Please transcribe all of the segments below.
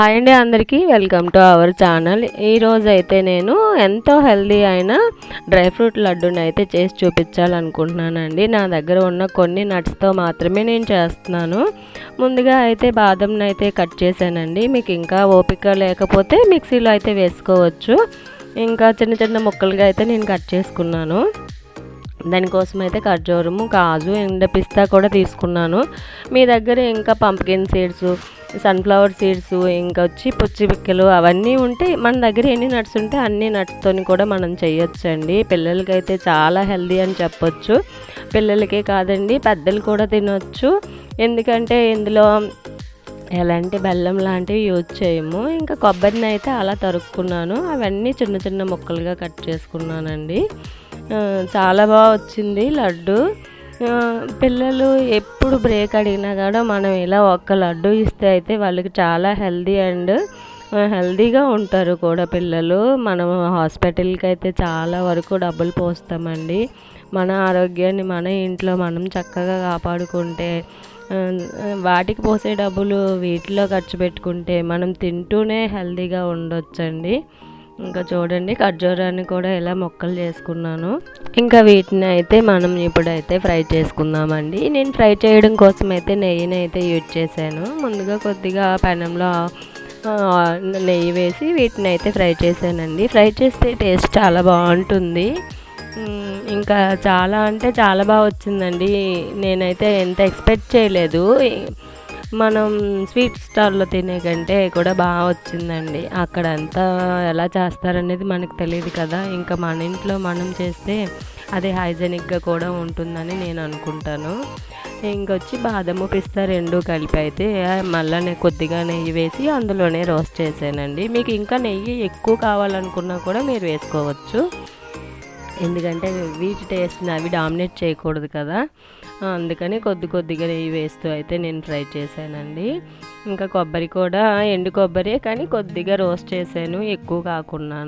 Hi అండి అందరికీ. Welcome to our channel ఈరోజు అయితే నేను ఎంతో హెల్దీ అయిన డ్రై ఫ్రూట్ లడ్డూని అయితే చేసి చూపించాలనుకుంటున్నానండి. నా దగ్గర ఉన్న కొన్ని నట్స్తో మాత్రమే నేను చేస్తున్నాను. ముందుగా అయితే బాదంని అయితే కట్ చేశానండి. మీకు ఇంకా ఓపిక లేకపోతే మిక్సీలో అయితే వేసుకోవచ్చు. ఇంకా చిన్న చిన్న ముక్కలుగా అయితే నేను కట్ చేసుకున్నాను. దానికోసం అయితే ఖర్జూరము కాజు ఎండ పిస్తా కూడా తీసుకున్నాను. మీ దగ్గర ఇంకా పంప్కిన్ సీడ్స్ సన్ఫ్లవర్ సీడ్స్ ఇంకా వచ్చి పుచ్చి పిక్కలు అవన్నీ ఉంటే మన దగ్గర ఎన్ని నట్స్ ఉంటే అన్ని నట్స్తో కూడా మనం చేయొచ్చండి పిల్లలకి అయితే చాలా హెల్దీ అని చెప్పొచ్చు. పిల్లలకే కాదండి పెద్దలు కూడా తినొచ్చు. ఎందుకంటే ఇందులో ఎలాంటి బెల్లం లాంటివి యూజ్ చేయము. ఇంకా కొబ్బరిని అయితే అలా తరుక్కున్నాను. అవన్నీ చిన్న చిన్న ముక్కలుగా కట్ చేసుకున్నానండి. చాలా బాగా వచ్చింది లడ్డు. పిల్లలు ఎప్పుడు బ్రేక్ అడిగినా కూడా మనం ఇలా ఒక్క లడ్డు ఇస్తే అయితే వాళ్ళకి చాలా హెల్దీ అండ్ హెల్దీగా ఉంటారు కూడా పిల్లలు. మనం హాస్పిటల్కి అయితే చాలా వరకు డబ్బులు పోస్తామండి. మన ఆరోగ్యాన్ని మన ఇంట్లో మనం చక్కగా కాపాడుకుంటే వాటికి పోసే డబ్బులు వీటిలో ఖర్చు పెట్టుకుంటే మనం తింటూనే హెల్దీగా ఉండొచ్చండి. ఇంకా చూడండి ఖర్జూరాన్ని కూడా ఇలా మొక్కలు చేసుకున్నాను. ఇంకా వీటిని అయితే మనం ఇప్పుడైతే ఫ్రై చేసుకుందామండి. నేను ఫ్రై చేయడం కోసం అయితే నెయ్యిని అయితే యూజ్ చేశాను. ముందుగా కొద్దిగా పెనంలో నెయ్యి వేసి వీటిని అయితే ఫ్రై చేశానండి. ఫ్రై చేస్తే టేస్ట్ చాలా బాగుంటుంది. ఇంకా చాలా అంటే చాలా బాగా వచ్చిందండి. నేనైతే ఎంత ఎక్స్పెక్ట్ చేయలేదు. మనం స్వీట్ స్టాల్లో తినే కంటే కూడా బాగా వచ్చిందండి. అక్కడ అంతా ఎలా చేస్తారనేది మనకు తెలియదు కదా. ఇంకా మన ఇంట్లో మనం చేస్తే అది హైజెనిక్గా కూడా ఉంటుందని నేను అనుకుంటాను. ఇంకొచ్చి బాదము పిస్తా రెండు కలిపి అయితే మళ్ళీ కొద్దిగా నెయ్యి వేసి అందులోనే రోస్ట్ చేసానండి మీకు ఇంకా నెయ్యి ఎక్కువ కావాలనుకున్నా కూడా మీరు వేసుకోవచ్చు. ఎందుకంటే వీటి టేస్ట్ని అవి డామినేట్ చేయకూడదు కదా. అందుకని కొద్ది కొద్దిగా నెయ్యి వేస్తూ అయితే నేను ట్రై చేశానండి. ఇంకా కొబ్బరి కూడా ఎండు కొబ్బరి కానీ కొద్దిగా రోస్ట్ చేశాను ఎక్కువ కాకుండా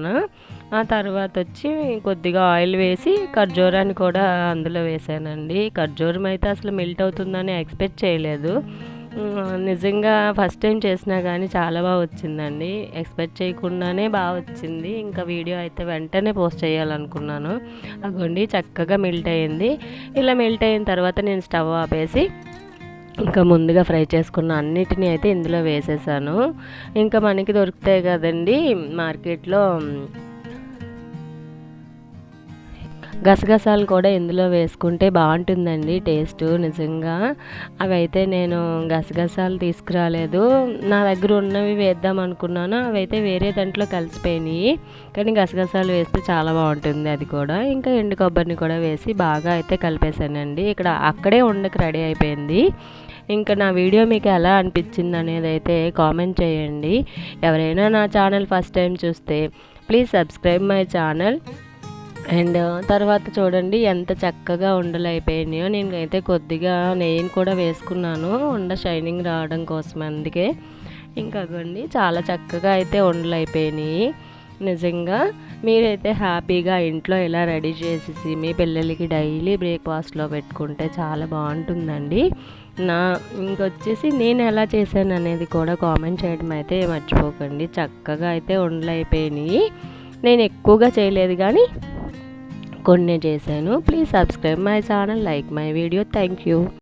ఆ తర్వాత వచ్చి కొద్దిగా ఆయిల్ వేసి ఖర్జూరాన్ని కూడా అందులో వేసానండి ఖర్జూరం అయితే అసలు మెల్ట్ అవుతుందని ఎక్స్పెక్ట్ చేయలేదు. నిజంగా ఫస్ట్ టైం చేసినా కానీ చాలా బాగా వచ్చిందండి. ఎక్స్పెక్ట్ చేయకుండానే బాగా వచ్చింది. ఇంకా వీడియో అయితే వెంటనే పోస్ట్ చేయాలనుకున్నాను. అగోండి చక్కగా మెల్ట్ అయింది. ఇలా మెల్ట్ అయిన తర్వాత నేను స్టవ్ ఆపేసి ఇంకా ముందుగా ఫ్రై చేసుకున్న అన్నిటినీ అయితే ఇందులో వేసేసాను. ఇంకా మనకి దొరుకుతాయి కదండి మార్కెట్లో గసగసాలు కూడా ఇందులో వేసుకుంటే బాగుంటుందండి టేస్ట్ నిజంగా. అవి అయితే నేను గసగసాలు తీసుకురాలేదు. నా దగ్గర ఉన్నవి వేద్దాం అనుకున్నాను. అవి అయితే వేరే దాంట్లో కలిసిపోయినాయి. కానీ గసగసాలు వేస్తే చాలా బాగుంటుంది అది కూడా. ఇంకా ఎండు కొబ్బరిని కూడా వేసి బాగా అయితే కలిపేశానండి. ఇక్కడ అక్కడే ఉండకు రెడీ అయిపోయింది. ఇంకా నా వీడియో మీకు ఎలా అనిపించింది అనేది అయితే కామెంట్ చేయండి. ఎవరైనా నా ఛానల్ ఫస్ట్ టైం చూస్తే please subscribe my channel. And తర్వాత చూడండి ఎంత చక్కగా ఉండలు అయిపోయినాయో. నేను అయితే కొద్దిగా నెయ్యిని కూడా వేసుకున్నాను. ఉండ షైనింగ్ రావడం కోసం అందుకే. ఇంకా అవ్వండి చాలా చక్కగా అయితే ఉండలు అయిపోయినాయి. నిజంగా మీరైతే హ్యాపీగా ఇంట్లో ఇలా రెడీ చేసేసి మీ పిల్లలకి డైలీ బ్రేక్ఫాస్ట్లో పెట్టుకుంటే చాలా బాగుంటుందండి. నా ఇంకొచ్చేసి నేను ఎలా చేశాను అనేది కూడా కామెంట్ చేయడం అయితే మర్చిపోకండి. చక్కగా అయితే ఉండలు అయిపోయినాయి. నేను ఎక్కువగా చేయలేదు కానీ కొన్ని చేశాను. Please subscribe my channel like my video thank you